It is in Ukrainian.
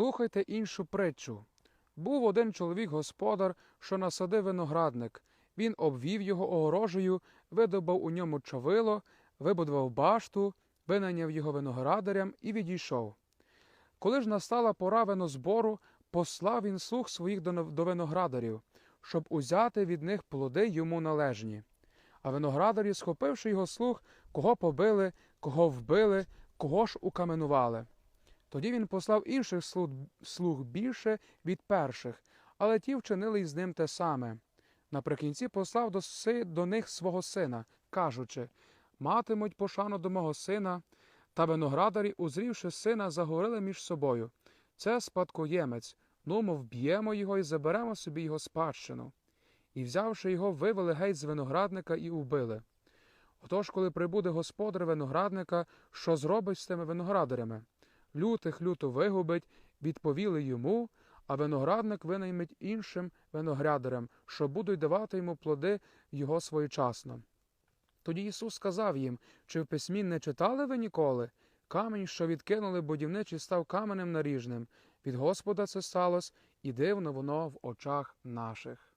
Слухайте іншу притчу. Був один чоловік господар, що насадив виноградник. Він обвів його огорожею, видобав у ньому човило, вибудував башту, винайняв його виноградарям і відійшов. Коли ж настала пора винозбору, послав він слуг своїх до виноградарів, щоб узяти від них плоди йому належні. А виноградарі, схопивши його слуг, кого побили, кого вбили, кого ж укаменували. Тоді він послав інших слуг, більше від перших, але ті вчинили із ним те саме. Наприкінці послав до, си, до них свого сина, кажучи матимуть пошану до мого сина. Та виноградарі, узрівши сина, заговорили між собою. Це спадкоємець, ну, мов б'ємо його і заберемо собі його спадщину. І, взявши його, вивели геть з виноградника і убили. Отож, коли прибуде господар виноградника, що зробить з тими виноградарями? Лютих люто вигубить, відповіли йому, а виноградник винаймить іншим виноградарям, що будуть давати йому плоди його своєчасно. Тоді Ісус сказав їм, чи в письмі не читали ви ніколи? Камінь, що відкинули будівничі, став каменем наріжним. Від Господа це сталося, і дивно воно в очах наших.